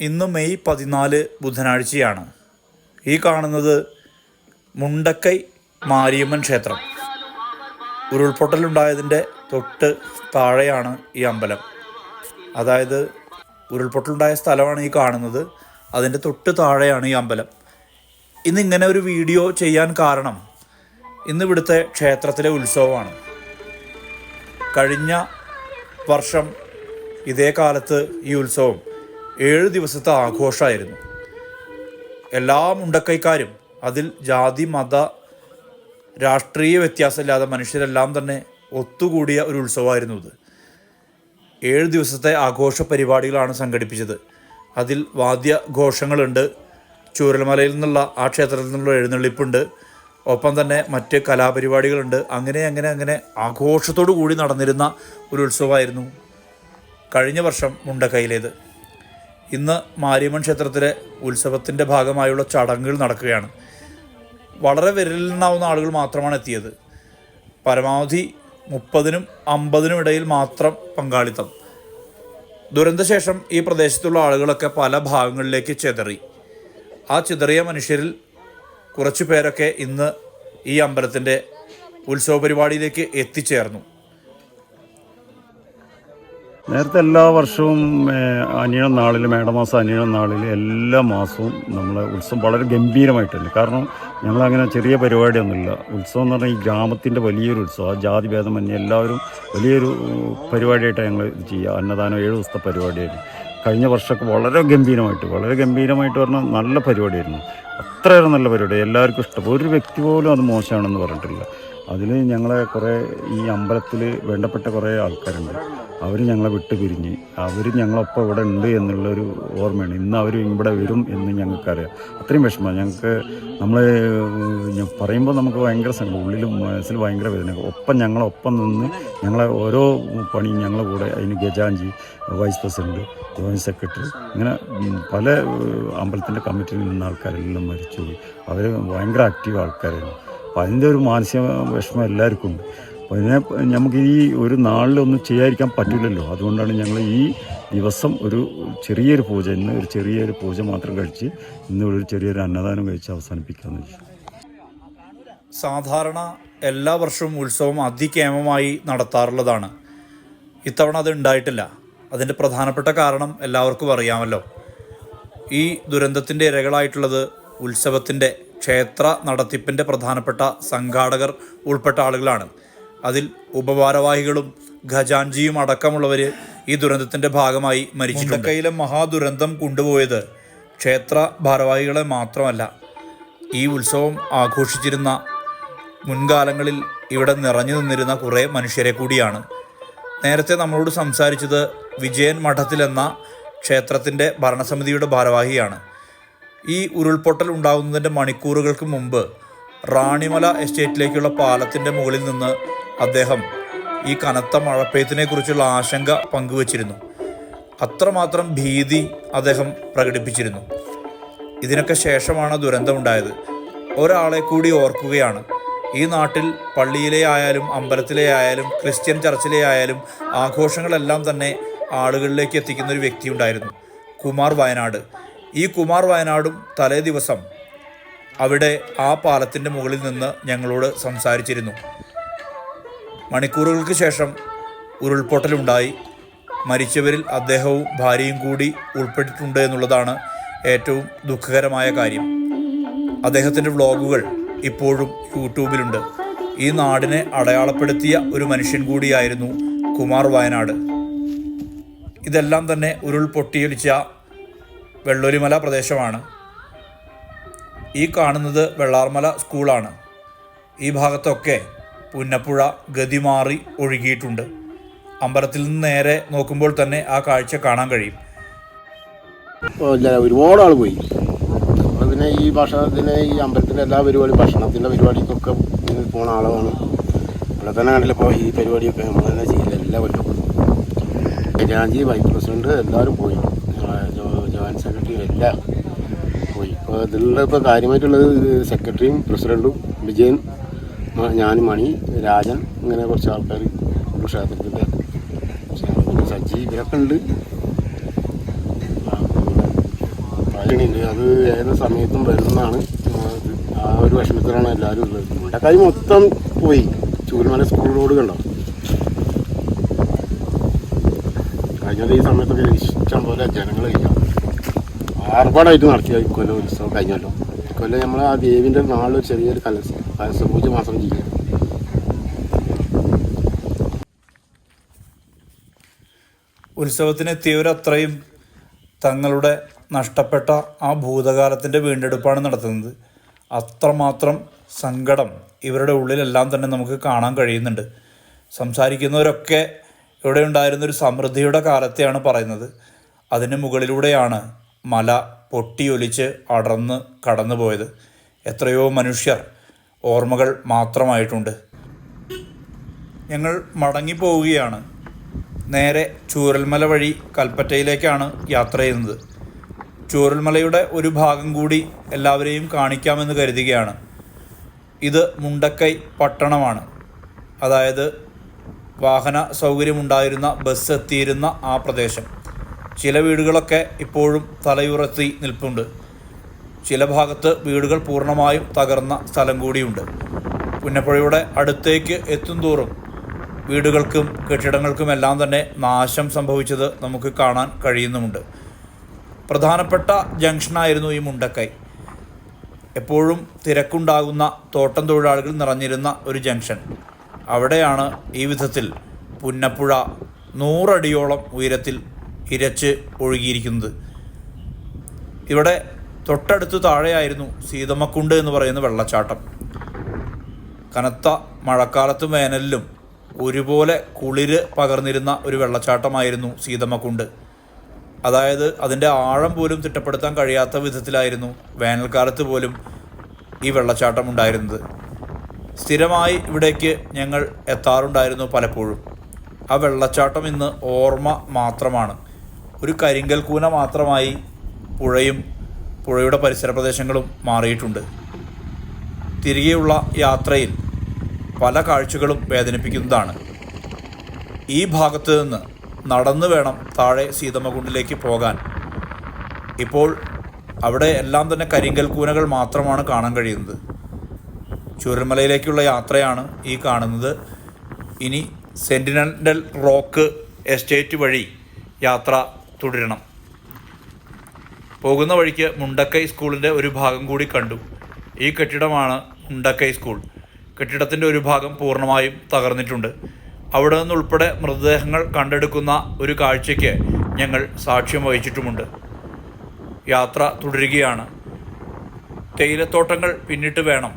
ഇന്ന് മെയ് പതിനാല് ബുധനാഴ്ചയാണ്. ഈ കാണുന്നത് മുണ്ടക്കൈ മാരിയമ്മൻ ക്ഷേത്രം. ഉരുൾപൊട്ടലുണ്ടായതിന്റെ തൊട്ട് താഴെയാണ് ഈ അമ്പലം. അതായത് ഉരുൾപൊട്ടലുണ്ടായ സ്ഥലമാണ് ഈ കാണുന്നത്. അതിന്റെ തൊട്ട് താഴെയാണ് ഈ അമ്പലം. ഇന്ന് ഇങ്ങനെ ഒരു വീഡിയോ ചെയ്യാൻ കാരണം ഇന്ന് ഇവിടുത്തെ ക്ഷേത്രത്തിലെ ഉത്സവമാണ്. കഴിഞ്ഞ വർഷം ഇതേ കാലത്ത് ഈ ഉത്സവം ഏഴ് ദിവസത്തെ ആഘോഷമായിരുന്നു. എല്ലാ മുണ്ടക്കൈക്കാരും അതിൽ ജാതി മത രാഷ്ട്രീയ വ്യത്യാസമില്ലാതെ മനുഷ്യരെല്ലാം തന്നെ ഒത്തുകൂടിയ ഒരു ഉത്സവമായിരുന്നു ഇത്. ഏഴ് ദിവസത്തെ ആഘോഷ പരിപാടികളാണ് സംഘടിപ്പിച്ചത്. അതിൽ വാദ്യഘോഷങ്ങളുണ്ട് ചൂരൽമലയിൽ നിന്നുള്ള ആ ക്ഷേത്രത്തിൽ നിന്നുള്ള എഴുന്നള്ളിപ്പുണ്ട് ഒപ്പം തന്നെ മറ്റ് കലാപരിപാടികളുണ്ട്. അങ്ങനെ അങ്ങനെ അങ്ങനെ ആഘോഷത്തോടു കൂടി നടന്നിരുന്ന ഒരു ഉത്സവമായിരുന്നു കഴിഞ്ഞ വർഷം മുണ്ടക്കൈയിലേത്. ഇന്ന് മാരിയമ്മൻ ക്ഷേത്രത്തിലെ ഉത്സവത്തിന്റെ ഭാഗമായുള്ള ചടങ്ങുകൾ നടക്കുകയാണ്. വളരെ വിരലിലുണ്ടാവുന്ന ആളുകൾ മാത്രമാണ് എത്തിയത്. പരമാവധി മുപ്പതിനും അമ്പതിനും ഇടയിൽ മാത്രം പങ്കാളിത്തം. ദുരന്തശേഷം ഈ പ്രദേശത്തുള്ള ആളുകളൊക്കെ പല ഭാഗങ്ങളിലേക്ക് ചിതറി. ആ ചിതറിയ മനുഷ്യരിൽ കുറച്ചു പേരൊക്കെ ഇന്ന് ഈ അമ്പലത്തിന്റെ ഉത്സവ പരിപാടിയിലേക്ക് എത്തിച്ചേർന്നു. നേരത്തെ എല്ലാ വർഷവും അനിയണ നാളിൽ മേടമാസം അനിയണ നാളിൽ എല്ലാ മാസവും നമ്മൾ ഉത്സവം വളരെ ഗംഭീരമായിട്ടുണ്ട്. കാരണം ഞങ്ങളങ്ങനെ ചെറിയ പരിപാടിയൊന്നുമില്ല. ഉത്സവം എന്ന് പറഞ്ഞാൽ ഈ ഗ്രാമത്തിന്റെ വലിയൊരു ഉത്സവം. ആ ജാതി ഭേദമന്യേ എല്ലാവരും വലിയൊരു പരിപാടിയായിട്ടാണ് ഞങ്ങൾ ഇത് ചെയ്യുക. അന്നദാനം ഏഴ് ദിവസത്തെ പരിപാടിയായിരുന്നു കഴിഞ്ഞ വർഷമൊക്കെ വളരെ ഗംഭീരമായിട്ട് വളരെ ഗംഭീരമായിട്ട് പറഞ്ഞാൽ നല്ല പരിപാടിയായിരുന്നു. അത്രയേറെ നല്ല പരിപാടി. എല്ലാവർക്കും ഇഷ്ടപ്പെട്ടു ഒരു വ്യക്തി പോലും അത് മോശമാണെന്ന് പറഞ്ഞിട്ടില്ല. അതിൽ ഞങ്ങളെ കുറേ ഈ അമ്പലത്തിൽ വേണ്ടപ്പെട്ട കുറേ ആൾക്കാരുണ്ട്. അവർ ഞങ്ങളെ വിട്ട് പിരിഞ്ഞ്. അവർ ഞങ്ങളൊപ്പം ഇവിടെ ഉണ്ട് എന്നുള്ളൊരു ഓർമ്മയാണ്. ഇന്ന് അവർ ഇവിടെ വരും എന്ന് ഞങ്ങൾക്കറിയാം. അത്രയും വിഷമമാണ് ഞങ്ങൾക്ക് നമ്മൾ പറയുമ്പോൾ നമുക്ക് ഭയങ്കര സങ്കടം. ഉള്ളിലും മനസ്സിൽ ഭയങ്കര വേദന. ഒപ്പം ഞങ്ങളൊപ്പം നിന്ന് ഞങ്ങളെ ഓരോ പണി ഞങ്ങളെ കൂടെ അതിന് ഗജാഞ്ചി വൈസ് പ്രസിഡന്റ് ജോയിന്റ് സെക്രട്ടറി ഇങ്ങനെ പല അമ്പലത്തിന്റെ കമ്മിറ്റിയിൽ നിന്ന ആൾക്കാരെല്ലാം മരിച്ചുപോയി. അവർ ഭയങ്കര ആക്റ്റീവ് ആൾക്കാരായിരുന്നു അപ്പോൾ അതിന്റെ ഒരു മാനസിക വിഷമം എല്ലാവർക്കും ഉണ്ട്. അപ്പോൾ ഇതിനെ നമുക്ക് ഈ ഒരു നാളിലൊന്നും ചെയ്യാതിരിക്കാൻ പറ്റില്ലല്ലോ. അതുകൊണ്ടാണ് ഞങ്ങൾ ഈ ദിവസം ഒരു ചെറിയൊരു പൂജ ഇന്ന് ഒരു ചെറിയൊരു പൂജ മാത്രം കഴിച്ച് ഇന്ന് ഒരു ചെറിയൊരു അന്നദാനം കഴിച്ച് അവസാനിപ്പിക്കാമെന്ന് വെച്ചു. സാധാരണ എല്ലാ വർഷവും ഉത്സവം അതികേമമായി നടത്താറുള്ളതാണ്. ഇത്തവണ അത് ഉണ്ടായിട്ടില്ല. അതിന്റെ പ്രധാനപ്പെട്ട കാരണം എല്ലാവർക്കും അറിയാമല്ലോ. ഈ ദുരന്തത്തിന്റെ ഇരകളായിട്ടുള്ളത് ഉത്സവത്തിന്റെ ക്ഷേത്ര നടത്തിപ്പിന്റെ പ്രധാനപ്പെട്ട സംഘാടകർ ഉൾപ്പെട്ട ആളുകളാണ്. അതിൽ ഉപഭാരവാഹികളും ഖജാൻജിയും അടക്കമുള്ളവർ ഈ ദുരന്തത്തിന്റെ ഭാഗമായി മരിച്ചിട്ടുണ്ട്. കയ്യിലെ മഹാദുരന്തം കൊണ്ടുപോയത് ക്ഷേത്ര ഭാരവാഹികളെ മാത്രമല്ല ഈ ഉത്സവം ആഘോഷിച്ചിരുന്ന മുൻകാലങ്ങളിൽ ഇവിടെ നിറഞ്ഞു നിന്നിരുന്ന കുറേ മനുഷ്യരെ കൂടിയാണ്. നേരത്തെ നമ്മളോട് സംസാരിച്ചത് വിജയൻ മഠത്തിലെന്ന ക്ഷേത്രത്തിന്റെ ഭരണസമിതിയുടെ ഭാരവാഹിയാണ്. ഈ ഉരുൾപൊട്ടൽ ഉണ്ടാകുന്നതിന്റെ മണിക്കൂറുകൾക്ക് മുമ്പ് റാണിമല എസ്റ്റേറ്റിലേക്കുള്ള പാലത്തിന്റെ മുകളിൽ നിന്ന് അദ്ദേഹം ഈ കനത്ത മഴപ്പെയ്ത്തിനെ കുറിച്ചുള്ള ആശങ്ക പങ്കുവച്ചിരുന്നു. അത്രമാത്രം ഭീതി അദ്ദേഹം പ്രകടിപ്പിച്ചിരുന്നു. ഇതിനൊക്കെ ശേഷമാണ് ദുരന്തമുണ്ടായത്. ഒരാളെ കൂടി ഓർക്കുകയാണ്. ഈ നാട്ടിൽ പള്ളിയിലെ ആയാലും അമ്പലത്തിലെ ആയാലും ക്രിസ്ത്യൻ ചർച്ചിലെ ആയാലും ആഘോഷങ്ങളെല്ലാം തന്നെ ആളുകളിലേക്ക് എത്തിക്കുന്ന ഒരു വ്യക്തി ഉണ്ടായിരുന്നു കുമാർ വയനാട്. ഈ കുമാർ വയനാടും തലേ ദിവസം അവിടെ ആ പാലത്തിന്റെ മുകളിൽ നിന്ന് ഞങ്ങളോട് സംസാരിച്ചിരുന്നു. മണിക്കൂറുകൾക്ക് ശേഷം ഉരുൾപൊട്ടലുണ്ടായി. മരിച്ചവരിൽ അദ്ദേഹവും ഭാര്യയും കൂടി ഉൾപ്പെട്ടിട്ടുണ്ട് എന്നുള്ളതാണ് ഏറ്റവും ദുഃഖകരമായ കാര്യം. അദ്ദേഹത്തിന്റെ വ്ളോഗുകൾ ഇപ്പോഴും യൂട്യൂബിലുണ്ട്. ഈ നാടിനെ അടയാളപ്പെടുത്തിയ ഒരു മനുഷ്യൻ കൂടിയായിരുന്നു കുമാർ വയനാട്. ഇതെല്ലാം തന്നെ ഉരുൾപൊട്ടിയൊലിച്ച വെള്ളൂരിമല പ്രദേശമാണ്. ഈ കാണുന്നത് വെള്ളാർമല സ്കൂളാണ്. ഈ ഭാഗത്തൊക്കെ പുന്നപ്പുഴ ഗതിമാറി ഒഴുകിയിട്ടുണ്ട്. അമ്പലത്തിൽ നിന്ന് നേരെ നോക്കുമ്പോൾ തന്നെ ആ കാഴ്ച കാണാൻ കഴിയും. ഒരുപാട് ആൾ പോയി. പിന്നെ ഈ ഭക്ഷണത്തിന് ഈ അമ്പലത്തിന്റെ എല്ലാ പരിപാടി ഭക്ഷണത്തിന്റെ പരിപാടിക്കൊക്കെ പോണ ആളാണ്. ഇവിടെ തന്നെ കണ്ടില്ല ഇപ്പോൾ ഈ പരിപാടിയൊക്കെ നമ്മൾ തന്നെ ചെയ്യില്ല എല്ലാ കൊല്ലം രാജി വൈസ് പ്രസിഡന്റ് എല്ലാവരും പോയി ഞങ്ങളെ ജോ- ജോയിന്റ് സെക്രട്ടറി എല്ലാം പോയി. ഇപ്പോൾ ഇതിലുള്ള ഇപ്പോൾ കാര്യമായിട്ടുള്ളത് സെക്രട്ടറിയും പ്രസിഡന്റും വിജയൻ ഞാനും മണി രാജൻ ഇങ്ങനെ കുറച്ച് ആൾക്കാർ ക്ഷേത്രത്തിന്റെ സജ്ജി ഇവരൊക്കെ ഉണ്ട്. അറിയണില്ല അത് ഏത് സമയത്തും വരുന്നതാണ്. ആ ഒരു വിഷമത്തിലാണ് എല്ലാവരും ഉള്ളത്. മുണ്ടക്കായി മൊത്തം പോയി. ചൂരുമല സ്കൂൾ കണ്ടോ? കഴിഞ്ഞാൽ ഈ സമയത്തൊക്കെ ഇഷ്ടം പോലെ ജനങ്ങൾ ആർഭാടായിട്ട് നടത്തിയ ഇക്കൊല്ലം ഉത്സവം കഴിഞ്ഞല്ലോ. ഇക്കൊല്ലം നമ്മൾ ആ ദേവിന്റെ നാളിൽ ചെറിയൊരു കലസ കലസപൂജ മാസം ചെയ്യാം. ഉത്സവത്തിനെത്തിയവരത്രയും തങ്ങളുടെ നഷ്ടപ്പെട്ട ആ ഭൂതകാലത്തിന്റെ വീണ്ടെടുപ്പാണ് നടത്തുന്നത്. അത്രമാത്രം സങ്കടം ഇവരുടെ ഉള്ളിലെല്ലാം തന്നെ നമുക്ക് കാണാൻ കഴിയുന്നുണ്ട്. സംസാരിക്കുന്നവരൊക്കെ ഇവിടെ ഉണ്ടായിരുന്ന ഒരു സമൃദ്ധിയുടെ കാലത്തെയാണ് പറയുന്നത്. അതിന് മുകളിലൂടെയാണ് മല പൊട്ടിയൊലിച്ച് അടർന്ന് കടന്നുപോയത്. എത്രയോ മനുഷ്യർ ഓർമ്മകൾ മാത്രമായിട്ടുണ്ട്. ഞങ്ങൾ മടങ്ങിപ്പോവുകയാണ്. നേരെ ചൂരൽമല വഴി കൽപ്പറ്റയിലേക്കാണ് യാത്ര ചെയ്യുന്നത്. ചൂരൽമലയുടെ ഒരു ഭാഗം കൂടി എല്ലാവരെയും കാണിക്കാമെന്ന് കരുതുകയാണ്. ഇത് മുണ്ടക്കൈ പട്ടണമാണ്. അതായത് വാഹന സൗകര്യമുണ്ടായിരുന്ന ബസ് എത്തിയിരുന്ന ആ പ്രദേശം. ചില വീടുകളൊക്കെ ഇപ്പോഴും തലയുറത്തി നിൽപ്പുണ്ട്. ചില ഭാഗത്ത് വീടുകൾ പൂർണമായും തകർന്ന സ്ഥലം കൂടിയുണ്ട്. പുന്നപ്പുഴയുടെ അടുത്തേക്ക് എത്തും തോറും വീടുകൾക്കും കെട്ടിടങ്ങൾക്കും എല്ലാം തന്നെ നാശം സംഭവിച്ചത് നമുക്ക് കാണാൻ കഴിയുന്നുമുണ്ട്. പ്രധാനപ്പെട്ട ജംഗ്ഷനായിരുന്നു ഈ മുണ്ടക്കൈ. എപ്പോഴും തിരക്കുണ്ടാകുന്ന തോട്ടം തൊഴിലാളികൾ നിറഞ്ഞിരുന്ന ഒരു ജംഗ്ഷൻ. അവിടെയാണ് ഈ വിധത്തിൽ പുന്നപ്പുഴ നൂറടിയോളം ഉയരത്തിൽ ഇരച്ച് ഒഴുകിയിരിക്കുന്നത്. ഇവിടെ തൊട്ടടുത്ത് താഴെയായിരുന്നു സീതമ്മക്കുണ്ട് എന്ന് പറയുന്ന വെള്ളച്ചാട്ടം. കനത്ത മഴക്കാലത്തും വേനലിലും ഒരുപോലെ കുളിര് പകർന്നിരുന്ന ഒരു വെള്ളച്ചാട്ടമായിരുന്നു സീതമ്മക്കുണ്ട്. അതായത് അതിന്റെ ആഴം പോലും തിട്ടപ്പെടുത്താൻ കഴിയാത്ത വിധത്തിലായിരുന്നു വേനൽക്കാലത്ത് പോലും ഈ വെള്ളച്ചാട്ടം ഉണ്ടായിരുന്നത്. സ്ഥിരമായി ഇവിടേക്ക് ഞങ്ങൾ എത്താറുണ്ടായിരുന്നു പലപ്പോഴും. ആ വെള്ളച്ചാട്ടം ഇന്ന് ഓർമ്മ മാത്രമാണ്. ഒരു കരിങ്കൽ കൂന മാത്രമായി പുഴയും പുഴയുടെ പരിസര പ്രദേശങ്ങളും മാറിയിട്ടുണ്ട്. തിരികെയുള്ള യാത്രയിൽ പല കാഴ്ചകളും വേദനിപ്പിക്കുന്നതാണ്. ഈ ഭാഗത്ത് നിന്ന് നടന്നു വേണം താഴെ സീതമ്മകുണ്ടിലേക്ക് പോകാൻ. ഇപ്പോൾ അവിടെ എല്ലാം തന്നെ കരിങ്കൽ കൂനകൾ മാത്രമാണ് കാണാൻ കഴിയുന്നത്. ചുരൽമലയിലേക്കുള്ള യാത്രയാണ് ഈ കാണുന്നത്. ഇനി സെന്റിനൽ റോക്ക് എസ്റ്റേറ്റ് വഴി യാത്ര തുടരണം. പോകുന്ന വഴിക്ക് മുണ്ടക്കൈ സ്കൂളിന്റെ ഒരു ഭാഗം കൂടി കണ്ടു. ഈ കെട്ടിടമാണ് മുണ്ടക്കൈ സ്കൂൾ. കെട്ടിടത്തിന്റെ ഒരു ഭാഗം പൂർണമായും തകർന്നിട്ടുണ്ട്. അവിടെ നിന്നുൾപ്പെടെ മൃതദേഹങ്ങൾ കണ്ടെടുക്കുന്ന ഒരു കാഴ്ചയ്ക്ക് ഞങ്ങൾ സാക്ഷ്യം വഹിച്ചിട്ടുമുണ്ട്. യാത്ര തുടരുകയാണ്. തേയിലത്തോട്ടങ്ങൾ പിന്നിട്ട് വേണം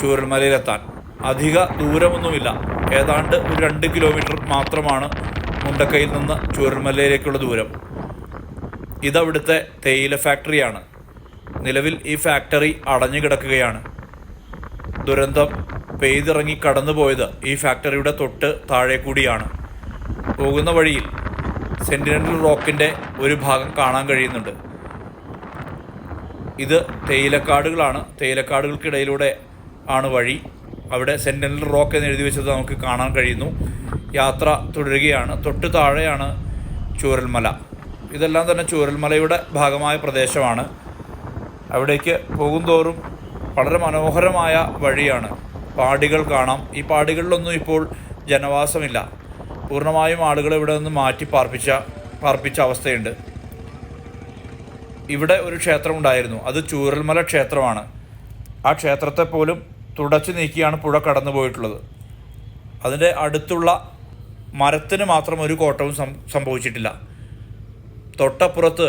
ചൂരൽമലയിലെത്താൻ. അധിക ദൂരമൊന്നുമില്ല. ഏതാണ്ട് ഒരു രണ്ട് കിലോമീറ്റർ മാത്രമാണ് മുണ്ടക്കയിൽ നിന്ന് ചൂരൽമലയിലേക്കുള്ള ദൂരം. ഇതവിടുത്തെ തേയില ഫാക്ടറിയാണ്. നിലവിൽ ഈ ഫാക്ടറി അടഞ്ഞു കിടക്കുകയാണ് ദുരന്തം പെയ്തിറങ്ങി കടന്നുപോയത് ഈ ഫാക്ടറിയുടെ തൊട്ട് താഴെ കൂടിയാണ് പോകുന്ന വഴിയിൽ സെന്റിനൽ റോക്കിന്റെ ഒരു ഭാഗം കാണാൻ കഴിയുന്നുണ്ട്. ഇത് തേയിലക്കാടുകളാണ്. തേയിലക്കാടുകൾക്കിടയിലൂടെ ആണ് വഴി. അവിടെ സെന്റിനൽ റോക്ക് എന്ന് എഴുതി വെച്ചത് നമുക്ക് കാണാൻ കഴിയുന്നു. യാത്ര തുടരുകയാണ്. തൊട്ട് താഴെയാണ് ചൂരൽമല. ഇതെല്ലാം തന്നെ ചൂരൽമലയുടെ ഭാഗമായ പ്രദേശമാണ്. അവിടേക്ക് പോകുന്തോറും വളരെ മനോഹരമായ വഴിയാണ്. പാടികൾ കാണാം. ഈ പാടികളിലൊന്നും ഇപ്പോൾ ജനവാസമില്ല. പൂർണമായും ആളുകൾ ഇവിടെ നിന്ന് മാറ്റി പാർപ്പിച്ച പാർപ്പിച്ച അവസ്ഥയുണ്ട്. ഇവിടെ ഒരു ക്ഷേത്രം ഉണ്ടായിരുന്നു. അത് ചൂരൽമല ക്ഷേത്രമാണ്. ആ ക്ഷേത്രത്തെ പോലും തുടച്ചു നീക്കിയാണ് പുഴ കടന്നു പോയിട്ടുള്ളത് അതിന്റെ അടുത്തുള്ള മരത്തിന് മാത്രം ഒരു കോട്ടവും സംഭവിച്ചിട്ടില്ല. തൊട്ടപ്പുറത്ത്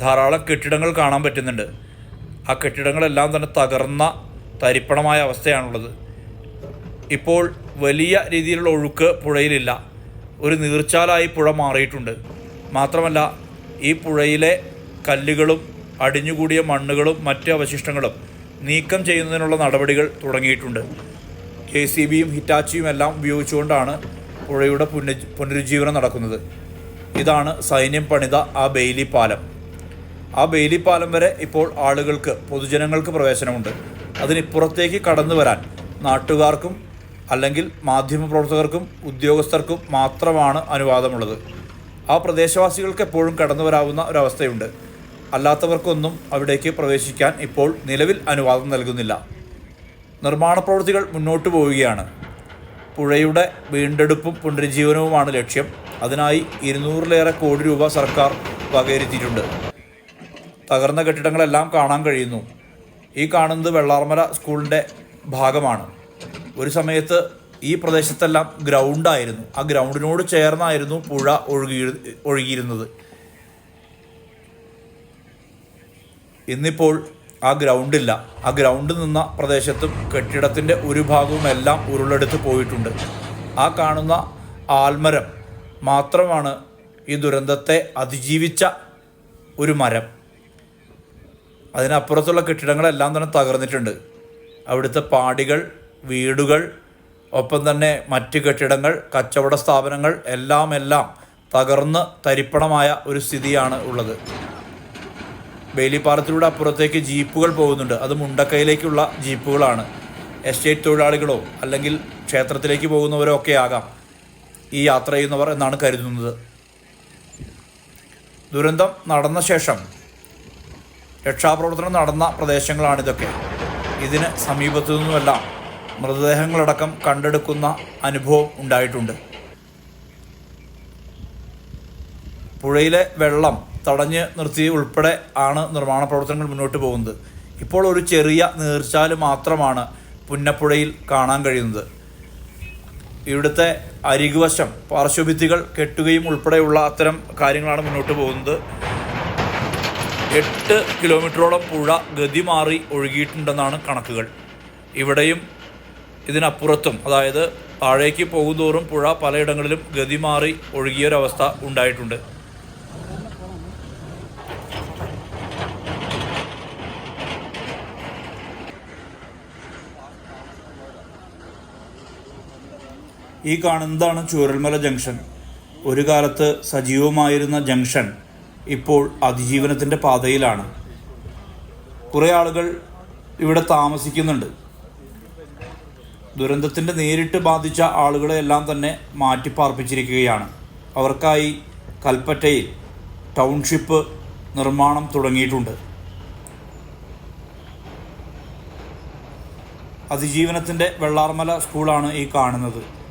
ധാരാളം കെട്ടിടങ്ങൾ കാണാൻ പറ്റുന്നുണ്ട്. ആ കെട്ടിടങ്ങളെല്ലാം തന്നെ തകർന്ന തരിപ്പണമായ അവസ്ഥയാണുള്ളത്. ഇപ്പോൾ വലിയ രീതിയിലുള്ള ഒഴുക്ക് പുഴയിലില്ല. ഒരു നീർച്ചാലായി പുഴ മാറിയിട്ടുണ്ട്. മാത്രമല്ല ഈ പുഴയിലെ കല്ലുകളും അടിഞ്ഞുകൂടിയ മണ്ണുകളും മറ്റ് അവശിഷ്ടങ്ങളും നീക്കം ചെയ്യുന്നതിനുള്ള നടപടികൾ തുടങ്ങിയിട്ടുണ്ട്. ജെ സി ബിയും ഹിറ്റാച്ചിയും എല്ലാം ഉപയോഗിച്ചുകൊണ്ടാണ് പുഴയുടെ പുന പുനരുജ്ജീവനം നടക്കുന്നത്. ഇതാണ് സൈന്യം പണിത ആ ബെയിലി പാലം. ആ ബെയിലി പാലം വരെ ഇപ്പോൾ ആളുകൾക്ക് പൊതുജനങ്ങൾക്ക് പ്രവേശനമുണ്ട്. അതിനിപ്പുറത്തേക്ക് കടന്നു വരാൻ നാട്ടുകാർക്കും അല്ലെങ്കിൽ മാധ്യമപ്രവർത്തകർക്കും ഉദ്യോഗസ്ഥർക്കും മാത്രമാണ് അനുവാദമുള്ളത്. ആ പ്രദേശവാസികൾക്ക് എപ്പോഴും കടന്നു വരാവുന്ന ഒരവസ്ഥയുണ്ട്. അല്ലാത്തവർക്കൊന്നും അവിടേക്ക് പ്രവേശിക്കാൻ ഇപ്പോൾ നിലവിൽ അനുവാദം നൽകുന്നില്ല. നിർമ്മാണ പ്രവൃത്തികൾ മുന്നോട്ട് പോവുകയാണ്. പുഴയുടെ വീണ്ടെടുപ്പും പുനരുജ്ജീവനവുമാണ് ലക്ഷ്യം. അതിനായി ഇരുന്നൂറിലേറെ കോടി രൂപ സർക്കാർ വകയിരുത്തിയിട്ടുണ്ട്. തകർന്ന കെട്ടിടങ്ങളെല്ലാം കാണാൻ കഴിയുന്നു. ഈ കാണുന്നത് വെള്ളാർമല സ്കൂളിന്റെ ഭാഗമാണ്. ഒരു സമയത്ത് ഈ പ്രദേശത്തെല്ലാം ഗ്രൗണ്ടായിരുന്നു ആ ഗ്രൗണ്ടിനോട് ചേർന്നായിരുന്നു പുഴ ഒഴുകി ഒഴുകിയിരുന്നത്. ഇന്നിപ്പോൾ ആ ഗ്രൗണ്ടില്ല ആ ഗ്രൗണ്ട് നിന്ന പ്രദേശത്തും കെട്ടിടത്തിന്റെ ഒരു ഭാഗവും എല്ലാം ഉരുളെടുത്ത് പോയിട്ടുണ്ട്. ആ കാണുന്ന ആൽമരം മാത്രമാണ് ഈ ദുരന്തത്തെ അതിജീവിച്ച ഒരു മരം. അതിനപ്പുറത്തുള്ള കെട്ടിടങ്ങളെല്ലാം തന്നെ തകർന്നിട്ടുണ്ട്. അവിടുത്തെ പാടികൾ വീടുകൾ ഒപ്പം തന്നെ മറ്റ് കെട്ടിടങ്ങൾ കച്ചവട സ്ഥാപനങ്ങൾ എല്ലാം എല്ലാം തകർന്ന് തരിപ്പണമായ ഒരു സ്ഥിതിയാണ് ഉള്ളത്. ബേലിപ്പാലത്തിലൂടെ അപ്പുറത്തേക്ക് ജീപ്പുകൾ പോകുന്നുണ്ട്. അത് മുണ്ടക്കയിലേക്കുള്ള ജീപ്പുകളാണ്. എസ്റ്റേറ്റ് തൊഴിലാളികളോ അല്ലെങ്കിൽ ക്ഷേത്രത്തിലേക്ക് പോകുന്നവരോ ഒക്കെ ആകാം ഈ യാത്ര ചെയ്യുന്നവർ എന്നാണ് കരുതുന്നത്. ദുരന്തം നടന്ന ശേഷം രക്ഷാപ്രവർത്തനം നടന്ന പ്രദേശങ്ങളാണിതൊക്കെ. ഇതിന് സമീപത്തു നിന്നുമെല്ലാം മൃതദേഹങ്ങളടക്കം കണ്ടെടുക്കുന്ന അനുഭവം ഉണ്ടായിട്ടുണ്ട്. പുഴയിലെ വെള്ളം തടഞ്ഞ് നിർത്തി ഉൾപ്പെടെ ആണ് നിർമ്മാണ പ്രവർത്തനങ്ങൾ മുന്നോട്ട് പോകുന്നത്. ഇപ്പോൾ ഒരു ചെറിയ നീർച്ചാൽ മാത്രമാണ് പുന്നപ്പുഴയിൽ കാണാൻ കഴിയുന്നത്. ഇവിടുത്തെ അരികുവശം പാർശ്വഭിത്തികൾ കെട്ടുകയും ഉൾപ്പെടെയുള്ള അത്തരം കാര്യങ്ങളാണ് മുന്നോട്ട് പോകുന്നത്. എട്ട് കിലോമീറ്ററോളം പുഴ ഗതി മാറി ഒഴുകിയിട്ടുണ്ടെന്നാണ് കണക്കുകൾ. ഇവിടെയും ഇതിനപ്പുറത്തും അതായത് താഴേക്ക് പോകുന്തോറും പുഴ പലയിടങ്ങളിലും ഗതി മാറി ഒഴുകിയൊരവസ്ഥ ഉണ്ടായിട്ടുണ്ട്. ഈ കാണുന്നതാണ് ചൂരൽമല ജംഗ്ഷൻ. ഒരു കാലത്ത് സജീവമായിരുന്ന ജംഗ്ഷൻ ഇപ്പോൾ അതിജീവനത്തിന്റെ പാതയിലാണ്. കുറേ ആളുകൾ ഇവിടെ താമസിക്കുന്നുണ്ട്. ദുരന്തത്തിന്റെ നേരിട്ട് ബാധിച്ച ആളുകളെ എല്ലാം തന്നെ മാറ്റിപ്പാർപ്പിച്ചിരിക്കുകയാണ്. അവർക്കായി കൽപ്പറ്റയിൽ ടൗൺഷിപ്പ് നിർമ്മാണം തുടങ്ങിയിട്ടുണ്ട്. അതിജീവനത്തിന്റെ വെള്ളാർമല സ്കൂളാണ് ഈ കാണുന്നത്.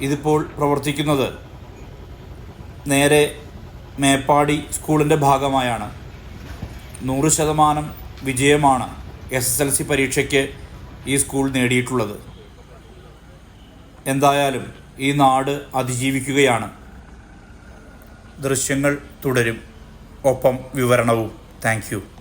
ഇതിപ്പോൾ പ്രവർത്തിക്കുന്നത്. നേരെ മേപ്പാടി സ്കൂളിന്റെ ഭാഗമായാണ്. നൂറ് ശതമാനം വിജയമാണ് എസ് എസ് എൽ സി പരീക്ഷയ്ക്ക് ഈ സ്കൂൾ നേടിയിട്ടുള്ളത്. എന്തായാലും ഈ നാട് അതിജീവിക്കുകയാണ്. ദൃശ്യങ്ങൾ തുടരും. ഒപ്പം വിവരണവും. താങ്ക്